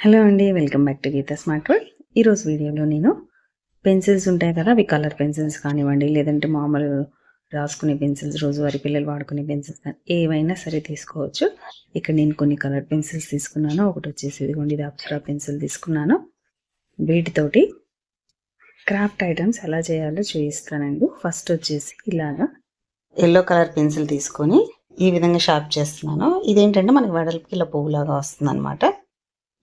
Hello అండి welcome back to Geetha smart world ఈరోజు వీడియోలో నేను పెన్సిల్స్ ఉంటాయి కదా అవి కలర్ పెన్సిల్స్ కానివ్వండి లేదంటే మామూలు రాసుకునే పెన్సిల్స్ రోజువారి పిల్లలు వాడుకునే పెన్సిల్స్ కానీ ఏవైనా సరే తీసుకోవచ్చు. ఇక్కడ నేను కొన్ని కలర్ పెన్సిల్స్ తీసుకున్నాను. ఒకటి వచ్చేసి ఇదిగోండి ఇది అప్సరా పెన్సిల్ తీసుకున్నాను. వీటితోటి క్రాఫ్ట్ ఐటమ్స్ ఎలా చేయాలో చూపిస్తానండి. ఫస్ట్ వచ్చేసి ఇలాగా ఎల్లో కలర్ పెన్సిల్ తీసుకొని ఈ విధంగా షార్ప్ చేస్తున్నాను. ఇదేంటంటే మనకి వెడల్పుకి ఇలా పువ్వులాగా వస్తుంది అనమాట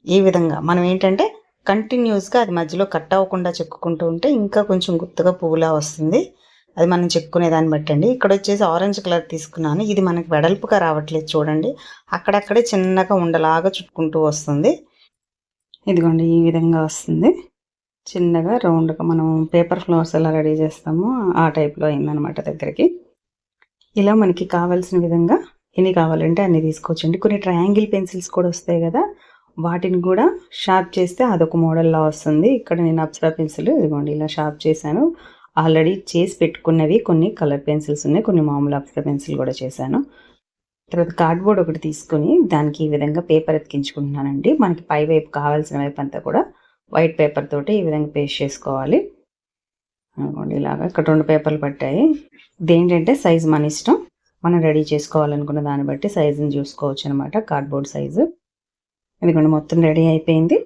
ఈ విధంగా మనం ఏంటంటే కంటిన్యూస్గా అది మధ్యలో కట్ అవ్వకుండా చెక్కుకుంటూ ఉంటే ఇంకా కొంచెం గుర్తుగా పువ్వులా వస్తుంది. అది మనం చెక్కునే దాన్ని బట్టి అండి. ఇక్కడ వచ్చేసి ఆరెంజ్ కలర్ తీసుకున్నాను. ఇది మనకి వెడల్పుగా రావట్లేదు చూడండి. అక్కడక్కడే చిన్నగా ఉండలాగా చుట్టుకుంటూ వస్తుంది. ఇదిగోండి ఈ విధంగా వస్తుంది. చిన్నగా రౌండ్గా మనం పేపర్ ఫ్లవర్స్ ఎలా రెడీ చేస్తామో ఆ టైప్లో అయిందనమాట దగ్గరికి. ఇలా మనకి కావాల్సిన విధంగా ఎన్ని కావాలంటే అన్ని తీసుకోవచ్చండి. కొన్ని ట్రయాంగిల్ పెన్సిల్స్ కూడా వస్తాయి కదా. వాటిని కూడా షార్ప్ చేస్తే అదొక మోడల్లా వస్తుంది. ఇక్కడ నేను అప్సరా పెన్సిల్ ఇదిగోండి ఇలా షార్ప్ చేశాను. ఆల్రెడీ చేసి పెట్టుకున్నవి కొన్ని కలర్ పెన్సిల్స్ ఉన్నాయి. కొన్ని మామూలు అప్సరా పెన్సిల్ కూడా చేశాను. తర్వాత కార్డ్బోర్డ్ ఒకటి తీసుకొని దానికి ఈ విధంగా పేపర్ ఎత్తికించుకుంటున్నానండి మనకి పై వైపు కావాల్సిన వైపు అంతా కూడా వైట్ పేపర్ తోటి ఈ విధంగా పేస్ట్ చేసుకోవాలి. అనుకోండి ఇలాగా ఇక్కడ రెండు పేపర్లు పట్టాయి. ఇదేంటంటే సైజ్ మన ఇష్టం. మనం రెడీ చేసుకోవాలనుకున్న దాన్ని బట్టి సైజుని చూసుకోవచ్చు అనమాట కార్డ్బోర్డ్ సైజు. ఇదిగోండి మొత్తం రెడీ అయిపోయింది.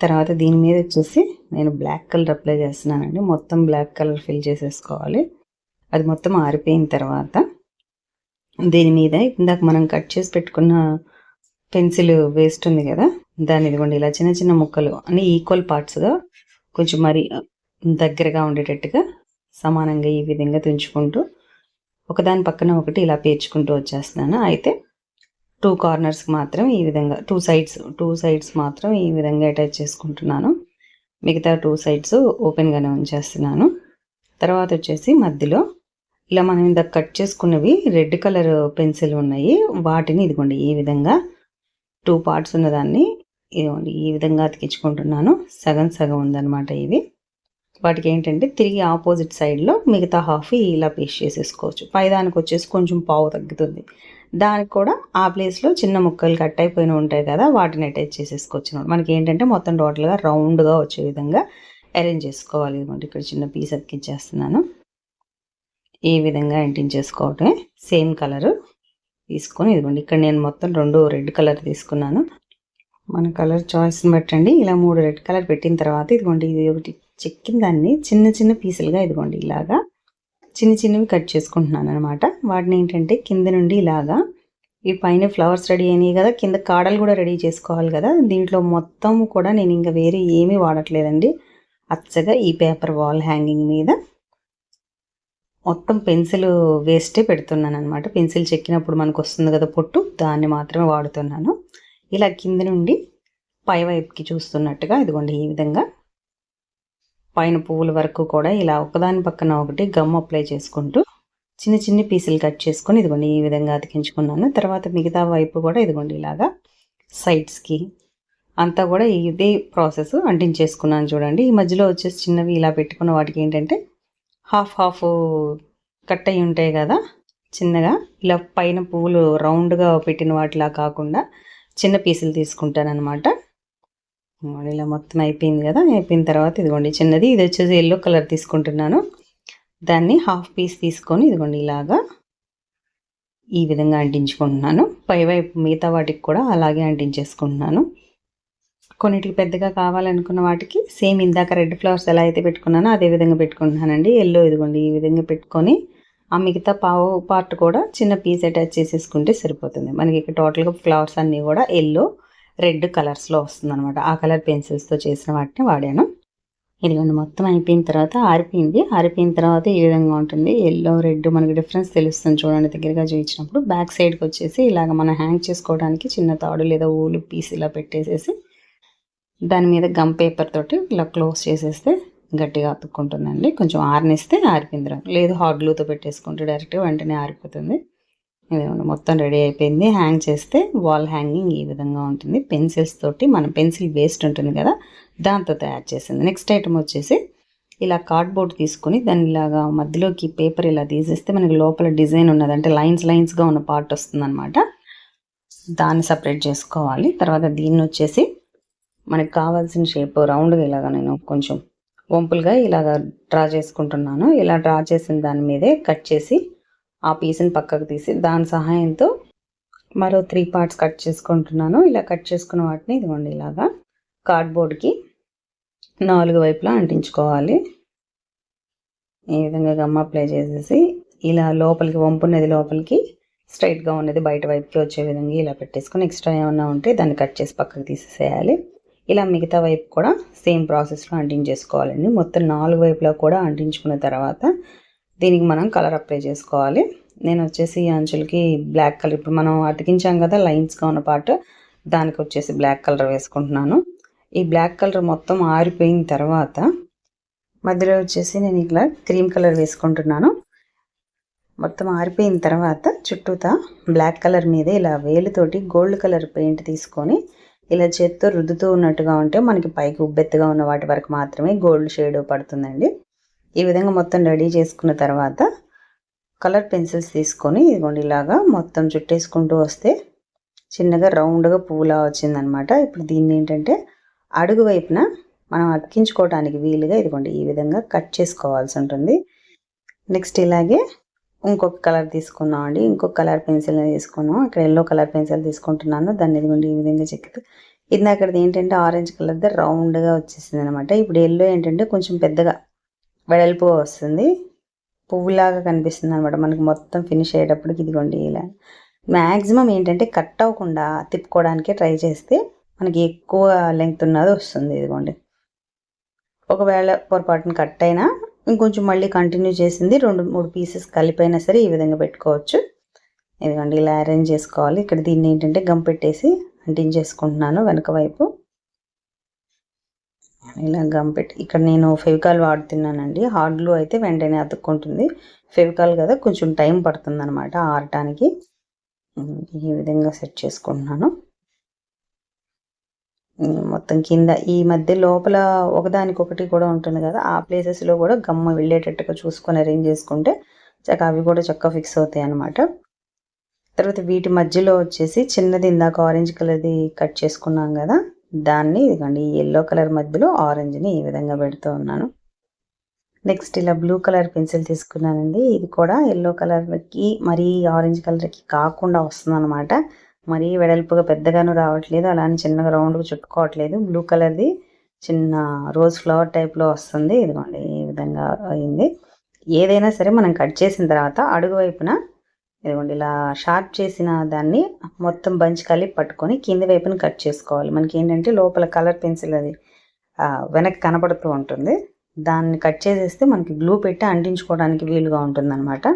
తర్వాత దీని మీద వచ్చేసి నేను బ్లాక్ కలర్ అప్లై చేస్తున్నానండి. మొత్తం బ్లాక్ కలర్ ఫిల్ చేసేసుకోవాలి. అది మొత్తం ఆరిపోయిన తర్వాత దీని మీద ఇందాక మనం కట్ చేసి పెట్టుకున్న పెన్సిల్ వేస్ట్ ఉంది కదా దాన్ని ఇదిగోండి ఇలా చిన్న చిన్న ముక్కలు అన్ని ఈక్వల్ పార్ట్స్గా కొంచెం మరి దగ్గరగా ఉండేటట్టుగా సమానంగా ఈ విధంగా తుంచుకుంటూ ఒకదాని పక్కన ఒకటి ఇలా పేర్చుకుంటూ వచ్చేస్తున్నాను. అయితే టూ కార్నర్స్కి మాత్రం ఈ విధంగా టూ సైడ్స్ టూ సైడ్స్ మాత్రం ఈ విధంగా అటాచ్ చేసుకుంటున్నాను. మిగతా టూ సైడ్స్ ఓపెన్గానే ఉంచేస్తున్నాను. తర్వాత వచ్చేసి మధ్యలో ఇలా మనం ఇంత కట్ చేసుకున్నవి రెడ్ కలర్ పెన్సిల్ ఉన్నాయి. వాటిని ఇదిగోండి ఈ విధంగా టూ పార్ట్స్ ఉన్నదాన్ని ఇదిగోండి ఈ విధంగా అతికించుకుంటున్నాను. సగం సగం ఉందన్నమాట ఇవి. వాటికి ఏంటంటే తిరిగి ఆపోజిట్ సైడ్లో మిగతా హాఫ్ ఇలా పేస్ట్ చేసేసుకోవచ్చు. పైదానికి వచ్చేసి కొంచెం పావు తగ్గుతుంది. దానికి కూడా ఆ ప్లేస్లో చిన్న ముక్కలు కట్ అయిపోయిన ఉంటాయి కదా వాటిని అటాచ్ చేసేసుకోవచ్చు మనకి ఏంటంటే మొత్తం టోటల్గా రౌండ్గా వచ్చే విధంగా అరేంజ్ చేసుకోవాలి ఇదిగోండి ఇక్కడ చిన్న పీస్ అతికిచ్చేస్తున్నాను ఈ విధంగా అంటించేసుకోవటమే. సేమ్ కలరు తీసుకొని ఇదిగోండి ఇక్కడ నేను మొత్తం రెండు రెడ్ కలర్ తీసుకున్నాను. మన కలర్ చాయిస్ని బట్టండి ఇలా మూడు రెడ్ కలర్ పెట్టిన తర్వాత ఇదిగోండి ఇది ఒకటి చెక్కిన దాన్ని చిన్న చిన్న పీసులుగా ఇదిగోండి ఇలాగా చిన్న చిన్నవి కట్ చేసుకుంటున్నాను అనమాట వాటిని ఏంటంటే కింద నుండి ఇలాగా ఈ పైన ఫ్లవర్స్ రెడీ అయినాయి కదా కింద కాడలు కూడా రెడీ చేసుకోవాలి కదా దీంట్లో మొత్తం కూడా నేను ఇంకా వేరే ఏమీ వాడట్లేదండి. అచ్చగా ఈ పేపర్ వాల్ హ్యాంగింగ్ మీద మొత్తం పెన్సిల్ వేస్టే పెడుతున్నాను అనమాట పెన్సిల్ చెక్కినప్పుడు మనకు వస్తుంది కదా పొట్టు దాన్ని మాత్రమే వాడుతున్నాను. ఇలా కింద నుండి పై వైపుకి చూస్తున్నట్టుగా ఇదిగోండి ఈ విధంగా పైన పువ్వుల వరకు కూడా ఇలా ఒకదాని పక్కన ఒకటి గమ్ అప్లై చేసుకుంటూ చిన్న చిన్న పీసులు కట్ చేసుకొని ఇదిగోండి ఈ విధంగా అతికించుకున్నాను. తర్వాత మిగతా వైపు కూడా ఇదిగోండి ఇలాగా సైడ్స్కి అంతా కూడా ఇదే ప్రాసెస్ అంటించేసుకున్నాను చూడండి. ఈ మధ్యలో వచ్చేసి చిన్నవి ఇలా పెట్టుకున్న వాటికి ఏంటంటే హాఫ్ హాఫ్ కట్ అయి ఉంటాయి కదా చిన్నగా. ఇలా పైన పువ్వులు రౌండ్గా పెట్టిన వాటిలా కాకుండా చిన్న పీసులు తీసుకుంటాను అనమాట ఇలా మొత్తం అయిపోయింది కదా అయిపోయిన తర్వాత ఇదిగోండి చిన్నది ఇది వచ్చేసి ఎల్లో కలర్ తీసుకుంటున్నాను. దాన్ని హాఫ్ పీస్ తీసుకొని ఇదిగోండి ఇలాగా ఈ విధంగా అంటించుకుంటున్నాను. పైవైపు మిగతా వాటికి కూడా అలాగే అంటించేసుకుంటున్నాను. కొన్నిటికి పెద్దగా కావాలనుకున్న వాటికి సేమ్ ఇందాక రెడ్ ఫ్లవర్స్ ఎలా అయితే పెట్టుకున్నానో అదే విధంగా పెట్టుకుంటున్నానండి. ఎల్లో ఇదిగోండి ఈ విధంగా పెట్టుకొని ఆ మిగతా పావు పార్ట్ కూడా చిన్న పీస్ అటాచ్ చేసేసుకుంటే సరిపోతుంది. మనకి ఇక్కడ టోటల్గా ఫ్లవర్స్ అన్నీ కూడా ఎల్లో రెడ్ కలర్స్లో వస్తుంది అనమాట ఆ కలర్ పెన్సిల్స్తో చేసిన వాటిని వాడాను. ఇదిగోండి మొత్తం అయిపోయిన తర్వాత ఆరిపోయింది. ఆరిపోయిన తర్వాత ఈ విధంగా ఉంటుంది? ఎల్లో రెడ్ మనకి డిఫరెన్స్ తెలుస్తుంది చూడండి దగ్గరగా చూపించినప్పుడు. బ్యాక్ సైడ్కి వచ్చేసి ఇలాగ మనం హ్యాంగ్ చేసుకోవడానికి చిన్న తాడు లేదా ఊలు పీస్ ఇలా పెట్టేసేసి దాని మీద గమ్ పేపర్ తోటి ఇలా క్లోజ్ చేసేస్తే గట్టిగా అతుక్కుంటుందండి. కొంచెం ఆరినిస్తే ఆరిపోయింది లేదు హాట్ గ్లూతో పెట్టేసుకుంటే డైరెక్ట్గా వెంటనే ఆరిపోతుంది. ఇదిగోండి మొత్తం రెడీ అయిపోయింది. హ్యాంగ్ చేస్తే వాల్ హ్యాంగింగ్ ఈ విధంగా ఉంటుంది. పెన్సిల్స్ తోటి మన పెన్సిల్ వేస్ట్ ఉంటుంది కదా దాంతో తయారు చేసింది. నెక్స్ట్ ఐటమ్ వచ్చేసి ఇలా కార్డ్బోర్డ్ తీసుకొని దాన్ని ఇలాగా మధ్యలోకి పేపర్ ఇలా తీసేస్తే మనకి లోపల డిజైన్ ఉన్నది. అంటే లైన్స్ లైన్స్గా ఉన్న పార్ట్ వస్తుంది అనమాట దాన్ని సపరేట్ చేసుకోవాలి. తర్వాత దీన్ని వచ్చేసి మనకి కావాల్సిన షేప్ రౌండ్గా ఇలాగా నేను కొంచెం వంపులుగా ఇలాగ డ్రా చేసుకుంటున్నాను. ఇలా డ్రా చేసిన దాని మీదే కట్ చేసి ఆ పీస్ని పక్కకు తీసి దాని సహాయంతో మరో త్రీ పార్ట్స్ కట్ చేసుకుంటున్నాను. ఇలా కట్ చేసుకున్న వాటిని ఇదిగోండి ఇలాగా కార్డ్బోర్డ్కి నాలుగు వైపులా అంటించుకోవాలి. ఈ విధంగా గమ్ అప్లై చేసేసి ఇలా లోపలికి వంపున్నది లోపలికి స్ట్రైట్గా ఉన్నది బయట వైపుకి వచ్చే విధంగా ఇలా పెట్టేసుకొని ఎక్స్ట్రా ఏమన్నా ఉంటే దాన్ని కట్ చేసి పక్కకు తీసేసేయాలి. ఇలా మిగతా వైపు కూడా సేమ్ ప్రాసెస్లో అంటించేసుకోవాలండి. మొత్తం నాలుగు వైపులా కూడా అంటించుకున్న తర్వాత దీనికి మనం కలర్ అప్లై చేసుకోవాలి. నేను వచ్చేసి అంచులకి బ్లాక్ కలర్. ఇప్పుడు మనం అతికించాం కదా లైన్స్గా ఉన్న పార్ట్ దానికి వచ్చేసి బ్లాక్ కలర్ వేసుకుంటున్నాను. ఈ బ్లాక్ కలర్ మొత్తం ఆరిపోయిన తర్వాత మధ్యలో వచ్చేసి నేను ఇలా క్రీమ్ కలర్ వేసుకుంటున్నాను. మొత్తం ఆరిపోయిన తర్వాత చుట్టూతా బ్లాక్ కలర్ మీద ఇలా వేలుతోటి గోల్డ్ కలర్ పెయింట్ తీసుకొని ఇలా చేత్తో రుద్దుతూ ఉన్నట్టుగా ఉంటే మనకి పైకి ఉబ్బెత్తుగా ఉన్న వాటి వరకు మాత్రమే గోల్డ్ షేడ్ పడుతుందండి. ఈ విధంగా మొత్తం రెడీ చేసుకున్న తర్వాత కలర్ పెన్సిల్స్ తీసుకొని ఇదిగోండి ఇలాగా మొత్తం చుట్టేసుకుంటూ వస్తే చిన్నగా రౌండ్గా పువ్వులా వచ్చిందనమాట. ఇప్పుడు దీన్ని ఏంటంటే అడుగు వైపున మనం అతికించుకోవడానికి వీలుగా ఇదిగోండి ఈ విధంగా కట్ చేసుకోవాల్సి ఉంటుంది. నెక్స్ట్ ఇలాగే ఇంకొక కలర్ తీసుకున్నాం అండి. ఇంకొక కలర్ పెన్సిల్ తీసుకున్నాం. ఇక్కడ ఎల్లో కలర్ పెన్సిల్ తీసుకుంటున్నాను. దాన్ని ఇదిగోండి ఈ విధంగా చెక్కి ఇందాకది ఏంటంటే ఆరెంజ్ కలర్ది రౌండ్గా వచ్చేసింది అనమాట ఇప్పుడు ఎల్లో ఏంటంటే కొంచెం పెద్దగా వెడల్పు వస్తుంది. పువ్వులాగా కనిపిస్తుంది అనమాట మనకి మొత్తం ఫినిష్ అయ్యేటప్పటికి ఇదిగోండి ఇలా. మ్యాక్సిమం ఏంటంటే కట్ అవ్వకుండా తిప్పుకోవడానికే ట్రై చేస్తే మనకి ఎక్కువ లెంగ్త్ ఉన్నది వస్తుంది ఇదిగోండి. ఒకవేళ పొరపాటున కట్ అయినా ఇంకొంచెం మళ్ళీ కంటిన్యూ చేసింది రెండు మూడు పీసెస్ కలిపైనా సరే ఈ విధంగా పెట్టుకోవచ్చు. ఇదిగోండి ఇలా అరేంజ్ చేసుకోవాలి. ఇక్కడ దీన్ని ఏంటంటే గమ్ పెట్టేసి అంటించేసుకుంటున్నాను వెనక వైపు. ఇలా గమ్ పెట్టి ఇక్కడ నేను ఫెవికాల్ వాడుతున్నానండి హార్డ్ గ్లూ అయితే వెంటనే అతుక్కుంటుంది. ఫెవికాల్ కదా కొంచెం టైం పడుతుంది అనమాట ఆరటానికి ఈ విధంగా సెట్ చేసుకుంటున్నాను. మొత్తం కింద ఈ మధ్య లోపల ఒకదానికొకటి కూడా ఉంటుంది కదా ఆ ప్లేసెస్లో కూడా గమ్మ వెళ్ళేటట్టుగా చూసుకొని అరేంజ్ చేసుకుంటే చక్క అవి కూడా చక్కగా ఫిక్స్ అవుతాయి అనమాట తర్వాత వీటి మధ్యలో వచ్చేసి చిన్నది ఇందాక ఆరెంజ్ కలర్ది కట్ చేసుకున్నాం కదా దాన్ని ఇదిగోండి ఎల్లో కలర్ మధ్యలో ఆరెంజ్ని ఈ విధంగా పెడుతూ ఉన్నాను. నెక్స్ట్ ఇలా బ్లూ కలర్ పెన్సిల్ తీసుకున్నానండి. ఇది కూడా ఎల్లో కలర్కి మరీ ఆరెంజ్ కలర్కి కాకుండా వస్తుంది అనమాట మరీ వెడల్పుగా పెద్దగాను రావట్లేదు అలానే చిన్నగా రౌండ్గా చుట్టుకోవట్లేదు. బ్లూ కలర్ది చిన్న రోజ్ ఫ్లవర్ టైప్లో వస్తుంది. ఇదిగోండి ఈ విధంగా అయింది. ఏదైనా సరే మనం కట్ చేసిన తర్వాత అడుగు వైపున ఇదిగోండి ఇలా షార్ప్ చేసిన దాన్ని మొత్తం బంచ్ కలిపి పట్టుకొని కింది వైపున కట్ చేసుకోవాలి. మనకి ఏంటంటే లోపల కలర్ పెన్సిల్ అది వెనక్కి కనపడుతూ ఉంటుంది. దాన్ని కట్ చేసేస్తే మనకి గ్లూ పెట్టి అంటించుకోవడానికి వీలుగా ఉంటుంది అనమాట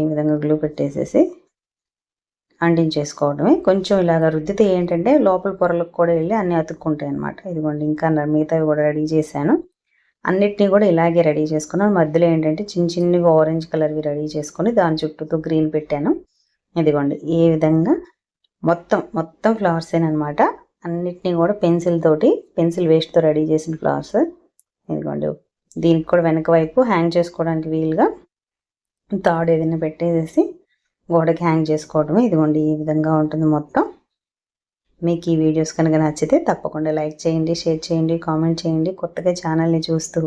ఈ విధంగా గ్లూ పెట్టేసేసి అంటించేసుకోవడమే. కొంచెం ఇలాగ రుద్దితే ఏంటంటే లోపల పొరలకు కూడా వెళ్ళి అన్నీ అతుక్కుంటాయి అనమాట ఇదిగోండి ఇంకా మిగతావి కూడా రెడీ చేశాను. అన్నిటినీ కూడా ఇలాగే రెడీ చేసుకున్నాను. మధ్యలో ఏంటంటే చిన్న చిన్నవి ఆరెంజ్ కలర్వి రెడీ చేసుకొని దాని చుట్టూతో గ్రీన్ పెట్టాను. ఇదిగోండి ఈ విధంగా మొత్తం మొత్తం ఫ్లవర్స్ అనమాట అన్నిటినీ కూడా పెన్సిల్ తోటి పెన్సిల్ వేస్ట్తో రెడీ చేసిన ఫ్లవర్స్ ఇదిగోండి దీనికి కూడా వెనక వైపు హ్యాంగ్ చేసుకోవడానికి వీలుగా తాడు ఏదైనా పెట్టేసేసి గోడకి హ్యాంగ్ చేసుకోవడమే. ఇదిగోండి ఈ విధంగా ఉంటుంది మొత్తం. మీకు ఈ వీడియోస్ కనుక నచ్చితే తప్పకుండా లైక్ చేయండి షేర్ చేయండి కామెంట్ చేయండి. కొత్తగా ఛానల్ని చూస్తూ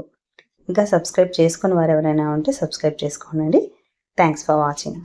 ఇంకా సబ్స్క్రైబ్ చేసుకుని వారు ఎవరైనా ఉంటే సబ్స్క్రైబ్ చేసుకోండి. Thanks for watching